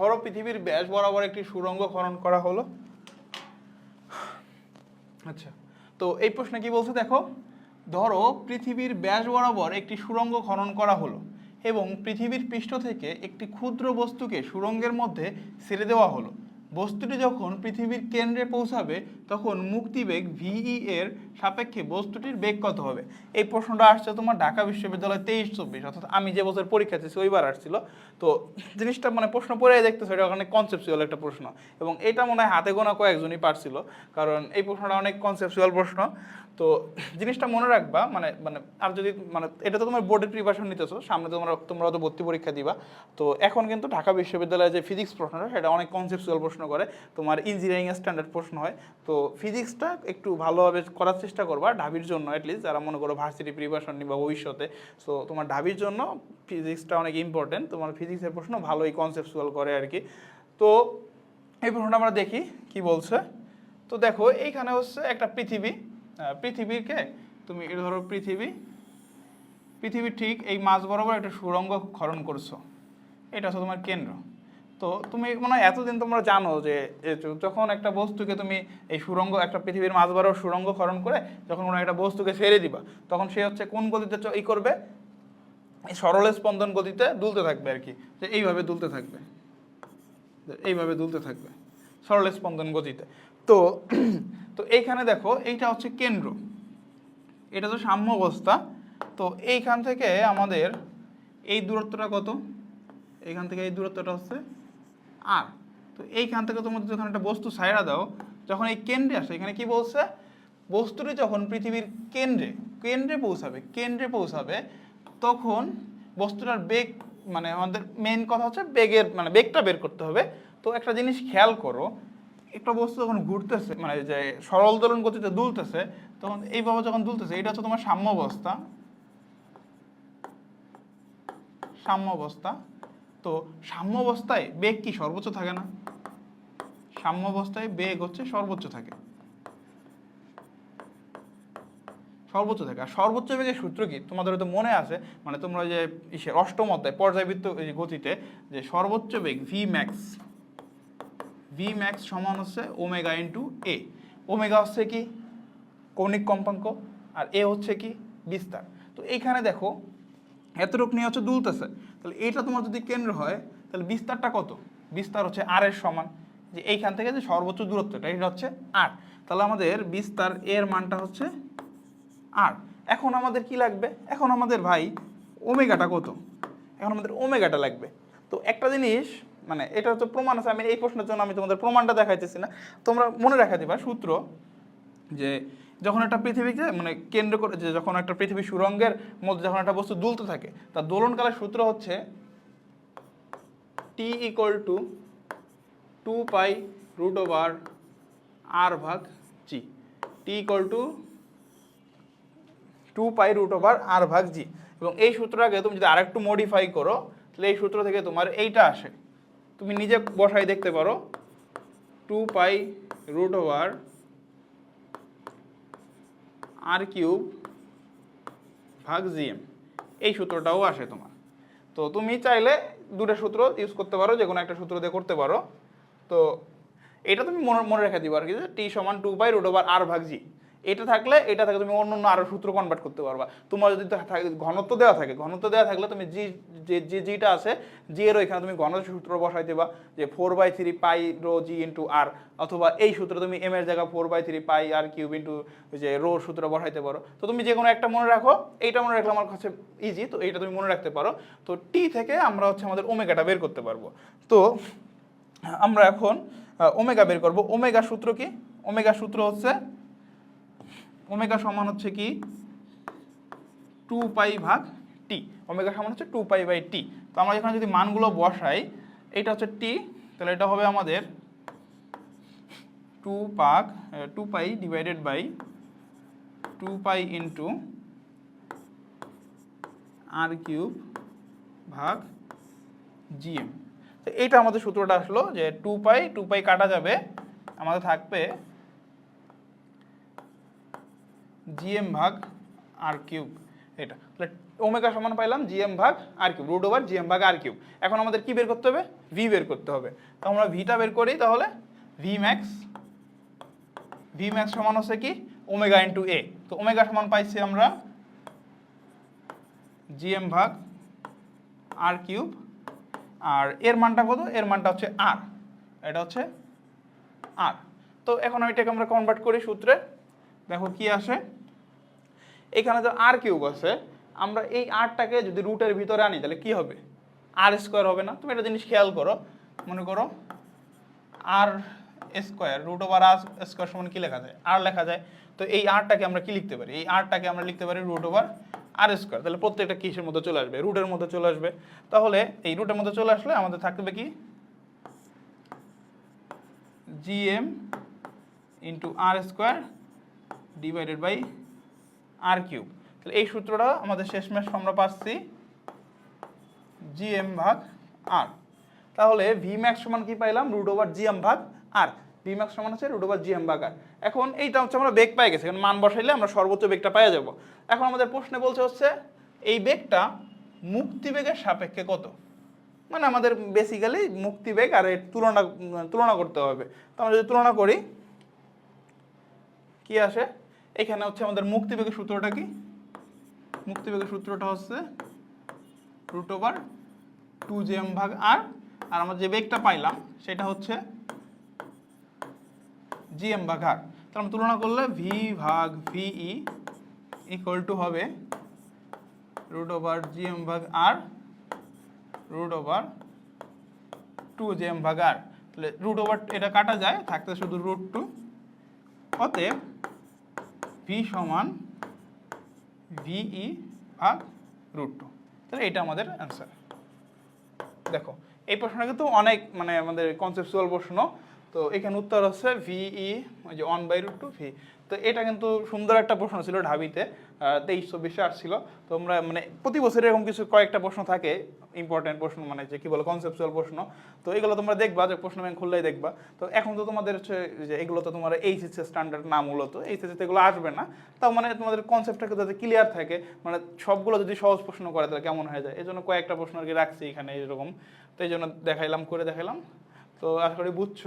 ধরো পৃথিবীর ব্যাস বরাবর একটি সুরঙ্গ খনন করা হলো। আচ্ছা তো এই প্রশ্নে কি বলছে দেখো? ধরো পৃথিবীর ব্যাস বরাবর একটি সুরঙ্গ খনন করা হলো এবং পৃথিবীর পৃষ্ঠ থেকে একটি ক্ষুদ্র বস্তুকে সুরঙ্গের মধ্যে ছেড়ে দেওয়া হলো। বস্তুটি যখন পৃথিবীর কেন্দ্রে পৌঁছাবে, তখন মুক্তিবেগ ভিই এর সাপেক্ষে বস্তুটির বেগ কত হবে? এই প্রশ্নটা আসছে তোমার ঢাকা বিশ্ববিদ্যালয় তেইশ চব্বিশ, অর্থাৎ আমি যে বছর পরীক্ষা দিয়েছি ওইবার আসছিল। তো জিনিসটা মানে প্রশ্ন পড়ে দেখতেছে, এটা অনেক কনসেপচুয়াল একটা প্রশ্ন। এবং এটা মনে হয় হাতে গোনা কয়েকজনই পারছিল, কারণ এই প্রশ্নটা অনেক কনসেপচুয়াল প্রশ্ন। তো জিনিসটা মনে রাখবা মানে মানে আর যদি মানে এটা তো তোমার বোর্ডের প্রিপারেশন নিতেছো, সামনে তোমরা তোমরা তো ভর্তি পরীক্ষা দিবা। তো এখন কিন্তু ঢাকা বিশ্ববিদ্যালয়ে যে ফিজিক্স প্রশ্নটা, সেটা অনেক কনসেপচুয়াল প্রশ্ন। করে, তোমার ইঞ্জিনিয়ারিং স্ট্যান্ডার্ড প্রশ্ন হয়। তো ফিজিক্সটা একটু ভালোভাবে করার চেষ্টা করবা ঢাবির জন্য অ্যাটলিস্ট যারা মনে করো ভার্সিটি প্রিপারেশন নিবা ভবিষ্যতে। সো তোমার ঢাবির জন্য ফিজিক্সটা অনেক ইম্পর্টেন্ট তোমার ফিজিক্সের প্রশ্ন ভালোই কনসেপচুয়াল করে আর কি। তো এই প্রশ্নটা আমরা দেখি কি বলছে। তো দেখো, এইখানে হচ্ছে একটা পৃথিবী। পৃথিবীকে তুমি ধরো পৃথিবী। পৃথিবী ঠিক এই মাঝ বরাবর একটা সুড়ঙ্গ খনন করছ। এটা হচ্ছে তোমার কেন্দ্র। তো তুমি মনে হয় এতদিন তোমরা জানো যে যখন একটা বস্তুকে তুমি এই সুরঙ্গ, একটা পৃথিবীর মাঝ বরাবর সুড়ঙ্গ খনন করে যখন কোনো একটা বস্তুকে ছেড়ে দিবা, তখন সে হচ্ছে কোন গতিতে ই করবে? সরল স্পন্দন গতিতে দুলতে থাকবে আর কি। যে এইভাবে দুলতে থাকবে। এইভাবে দুলতে থাকবে। সরল স্পন্দন গতিতে। তো তো এইখানে দেখো, এইটা হচ্ছে কেন্দ্র। এটা তো সাম্য অবস্থা। তো এইখান থেকে আমাদের এই দূরত্বটা কত? এইখান থেকে এই দূরত্বটা হচ্ছে আর। তো এইখান থেকে তোমার যখন একটা বস্তু ছাইড়া দাও, যখন এই কেন্দ্রে আসে, এখানে কি বলছে? বস্তুটি যখন পৃথিবীর কেন্দ্রে কেন্দ্রে পৌঁছাবে কেন্দ্রে পৌঁছাবে, তখন বস্তুটার বেগ মানে আমাদের মেন কথা হচ্ছে বেগের মানে বেগটা বের করতে হবে। তো একটা জিনিস খেয়াল করো, একটা বস্তু যখন ঘুরতেছে মানে যে সরল দোলন গতিতে দুলতেছে, তখন এইভাবে যখন দুলতেছে, এটা হচ্ছে তোমার সাম্য অবস্থা সাম্য অবস্থা তো সাম্য অবস্থায় বেগ কি সর্বোচ্চ থাকে না? সাম্য অবস্থায় বেগ হচ্ছে সর্বোচ্চ থাকে। সর্বোচ্চ থাকে। আর সর্বোচ্চ বেগের সূত্র কি? তোমাদের হয়তো মনে আছে মানে তোমরা যে ইসের অষ্টম অধ্যায় পর্যায়বৃত্ত গতিতে, যে সর্বোচ্চ বেগ ভি ম্যাক্স ভি ম্যাক্স সমান হচ্ছে ওমেগা ইন্টু এ ওমেগা হচ্ছে কি? কৌণিক কম্পাঙ্ক। আর এ হচ্ছে কি? বিস্তার। তো এইখানে দেখো এতটুক নিয়ে হচ্ছে দুলতেছে। তাহলে এটা তোমার যদি কেন্দ্র হয়, তাহলে বিস্তারটা কত? বিস্তার হচ্ছে আর এর সমান। যে এইখান থেকে যে সর্বোচ্চ দূরত্বটা, এটা হচ্ছে আর তাহলে আমাদের বিস্তার এর মানটা হচ্ছে আর এখন আমাদের কি লাগবে? এখন আমাদের ভাই ওমেগাটা কত? এখন আমাদের ওমেগাটা লাগবে। তো একটা জিনিস মানে এটা তো প্রমাণ আছে, আমি এই প্রশ্নের জন্য আমি তোমাদের প্রমাণটা দেখাইতেছি না। তোমরা মনে রাখা দিবা সূত্র যে যখন একটা পৃথিবীকে মানে কেন্দ্র করে যে যখন একটা পৃথিবী সুরঙ্গের মধ্যে যখন একটা বস্তু দুলতে থাকে, তার দোলনকালের সূত্র হচ্ছে T equal to two pi root over R ভাগ G T equal to two pi root over R ভাগ জি এবং এই সূত্রটাকে তুমি যদি আরেকটু মডিফাই করো, তাহলে এই সূত্র থেকে তোমার এইটা আসে। তুমি নিজে বসাই দেখতে পারো। Two pi root over R cube ভাগ জিএম এই সূত্রটাও আসে তোমার। তো তুমি চাইলে দুটো সূত্র ইউজ করতে পারো যে কোনো একটা সূত্র দিয়ে করতে পারো। তো এটা তুমি মনে মনে রেখে দিবো আর কি টি সমান two by root over R ভাগ জি। এটা থাকলে এটা থেকে, তুমি অন্য অন্য আরও সূত্র কনভার্ট করতে পারবা। তোমার যদি ঘনত্ব দেওয়া থাকে, ঘনত্ব দেওয়া থাকলে তুমি জি, যে জিটা আছে জি এর ওইখানে তুমি ঘনত্ব সূত্র বসাই দিবা, যে four by three pi rho G into R অথবা এই সূত্র তুমি এম এর জায়গা four by three pi R cube into যে রো সূত্র বসাইতে পারো। তো তুমি যে কোনো একটা মনে রাখো, এইটা মনে রাখলে আমার কাছে ইজি তো এইটা তুমি মনে রাখতে পারো। তো টি থেকে আমরা হচ্ছে আমাদের ওমেগাটা বের করতে পারব। তো আমরা এখন ওমেগা বের করব। ওমেগা সূত্র কি? ওমেগা সূত্র হচ্ছে ওমেগা সমান হচ্ছে কি? টু পাই ভাগ টি ওমেগা সমান হচ্ছে টু পাই বাই টি তো আমরা এখানে যদি মানগুলো বসাই, এটা হচ্ছে টি তাহলে এটা হবে আমাদের টু পাক two pi divided by two pi into R cube ভাগ জিএম তো এইটা আমাদের সূত্রটা আসলো যে টু পাই টু পাই কাটা যাবে, আমাদের থাকবে জিএম ভাগ আর কিউব এটা। তাহলে ওমেগা সমান পাইলাম জিএম ভাগ R cube root over GM ভাগ আর কিউব এখন আমাদের কি বের করতে হবে? ভি বের করতে হবে। তো আমরা ভিটা বের করি তাহলে ভি ম্যাক্স ভি ম্যাক্স সমান হচ্ছে কি? ওমেগা ইন্টু এ তো ওমেগা সমান পাইছি আমরা জিএম ভাগ আর কিউব আর এর মানটা কত? এর মানটা হচ্ছে আর এটা হচ্ছে আর তো এখন এটাকে আমরা কনভার্ট করি সূত্রে। দেখো কি আসে? এখানে যে আর কিউব আছে। আমরা এই আরটাকে যদি রুটের ভিতরে আনি, তাহলে কি হবে? আর স্কোয়ার হবে না। তুমি একটা জিনিস খেয়াল করো। মনে করো R square root over R square সমান কি লেখা যায়? আর লেখা যায়। তো এই আরটাকে আমরা কি লিখতে পারি? এই আরটাকে আমরা লিখতে পারি রুট ওভার আর স্কোয়ার তাহলে প্রত্যেকটা কিসের মধ্যে চলে আসবে? রুটের মধ্যে চলে আসবে। তাহলে এই রুটের মধ্যে চলে আসলে আমাদের থাকবে কি? GM into R square divided by R cube তাহলে এই সূত্রটা আমাদের শেষমেশ আমরা পাচ্ছি জি এম ভাগ আর তাহলে ভি ম্যাক্স সমান কি পাইলাম? রুট ওভার জি এম ভাগ আর ভি ম্যাক্স সমান হচ্ছে রুট ওভার জি এম ভাগ আর এখন এইটা হচ্ছে আমরা বেগ পাই গেছি, এখন মান বসাইলে আমরা সর্বোচ্চ বেগটা পাই যাব। এখন আমাদের প্রশ্নে বলছে হচ্ছে, এই বেগটা মুক্তিবেগের সাপেক্ষে কত? মানে আমাদের বেসিক্যালি মুক্তিবেগ আর এর তুলনা তুলনা করতে হবে। তো আমরা যদি তুলনা করি, কি আসে? এখানে হচ্ছে আমাদের মুক্তিবেগের সূত্রটা কি? মুক্তিবেগের সূত্রটা হচ্ছে root over two G M ভাগ আর আর আমরা যে বেগটা পাইলাম সেটা হচ্ছে জিএম ভাগ আর তাহলে আমরা তুলনা করলে ভি ভাগ ভিই ইকুয়াল টু হবে রুট ওভার জি এম ভাগ R root over two G M ভাগ আর তাহলে রুট ওভার এটা কাটা যায়, থাকতে শুধু রুট টু অতএব ভি সমান ভিই ভাগ রুট টু তাহলে এটা আমাদের অ্যান্সার দেখো, এই প্রশ্নটা কিন্তু অনেক মানে আমাদের কনসেপচুয়াল প্রশ্ন। তো এখানে উত্তর হচ্ছে ভিই ওই যে one by root two V তো এটা কিন্তু সুন্দর একটা প্রশ্ন ছিল ঢাবিতে তেইশ, চব্বিশে আসছিল তো আমরা মানে প্রতি বছর এরকম কিছু কয়েকটা প্রশ্ন থাকে ইম্পর্টেন্ট প্রশ্ন মানে যে কি বলে কনসেপচুয়াল প্রশ্ন। তো এগুলো তোমরা দেখবা যে প্রশ্ন ব্যাংক খুললেই দেখবা। তো এখন তো তোমাদের হচ্ছে যে এগুলো তো তোমার এইচএসএ স্ট্যান্ডার্ড না মূলত এইচএসএ এগুলো আসবে না। তাও মানে তোমাদের কনসেপ্টটা যাতে ক্লিয়ার থাকে মানে সবগুলো যদি সহজ প্রশ্ন করে তাহলে কেমন হয়ে যায়? এই জন্য কয়েকটা প্রশ্ন আর কি রাখছি এখানে এরকম। তো এই জন্য দেখাইলাম, করে দেখাইলাম। তো আশা করি বুঝছ।